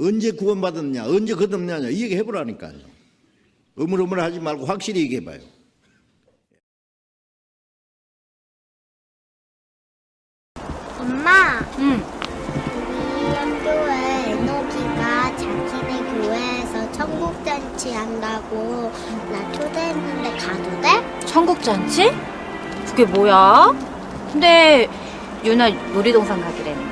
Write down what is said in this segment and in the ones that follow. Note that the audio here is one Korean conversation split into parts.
언제 구원받았냐, 언제 거듭나냐 이 얘기 해보라니까요. 어물어물 하지 말고 확실히 얘기해봐요. 엄마, 응. 우리 학교에 에너지가 자기네 교회에서 천국잔치 한다고 나 초대했는데 가도 돼? 천국잔치? 그게 뭐야? 근데 유나 놀이동산 가기래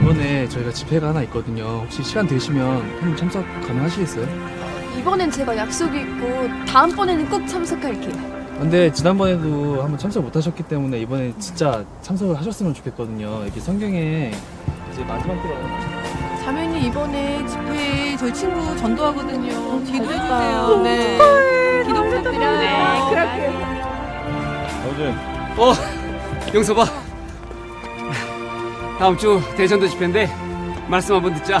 이번에 저희가 집회가 하나 있거든요. 혹시 시간 되시면 한번 참석 가능하시겠어요? 이번엔 제가 약속이 있고 다음번에는 꼭 참석할게요. 근데 지난번에도 한번 참석 못 하셨기 때문에 이번에 진짜 참석을 하셨으면 좋겠거든요. 여기 성경에 이제 마지막 때로 자매님 이번에 집회에 저희 친구 전도하거든요. 기도해주세요. 됐다. 네. 기도 부탁드려요. 네, 그럴게요. 아버지 어, 영서 봐. 다음 주 대전도 집회인데 말씀 한번 듣자.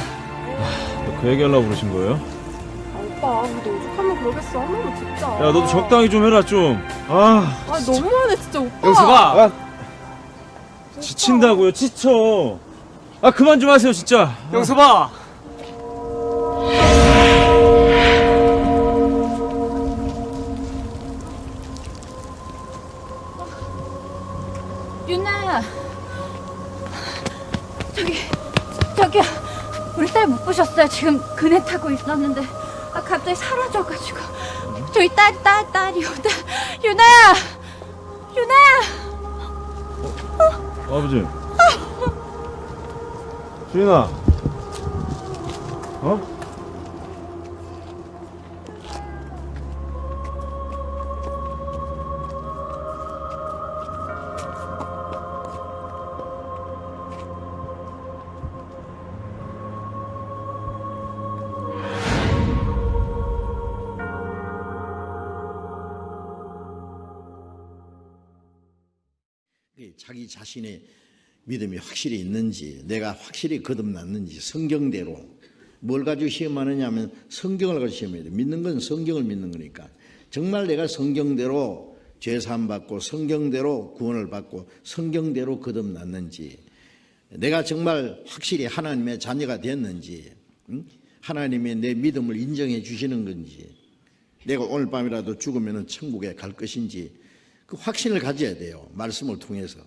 그 얘기하려고 그러신 거예요? 오빠, 근데 오죽하면 그러겠어. 한 번만 듣자. 야 너도 적당히 좀 해라 좀 아 아, 너무하네, 진짜 오빠. 영서봐. 지친다고요 지쳐 아 그만 좀 하세요 진짜 영서봐. 유나. 저기, 저기요. 우리 딸 못 보셨어요? 지금 그네 타고 있었는데. 아, 갑자기 사라져가지고. 저희 딸, 딸, 딸이요. 딸. 유나야! 유나야! 아버지 주인아 어? 자기 자신의 믿음이 확실히 있는지, 내가 확실히 거듭났는지, 성경대로 뭘 가지고 시험하느냐 하면 성경을 가지고 시험해야 돼. 믿는 건 성경을 믿는 거니까. 정말 내가 성경대로 죄사함 받고 성경대로 구원을 받고 성경대로 거듭났는지, 내가 정말 확실히 하나님의 자녀가 됐는지, 응? 하나님의 내 믿음을 인정해 주시는 건지, 내가 오늘 밤이라도 죽으면 천국에 갈 것인지 그 확신을 가져야 돼요. 말씀을 통해서.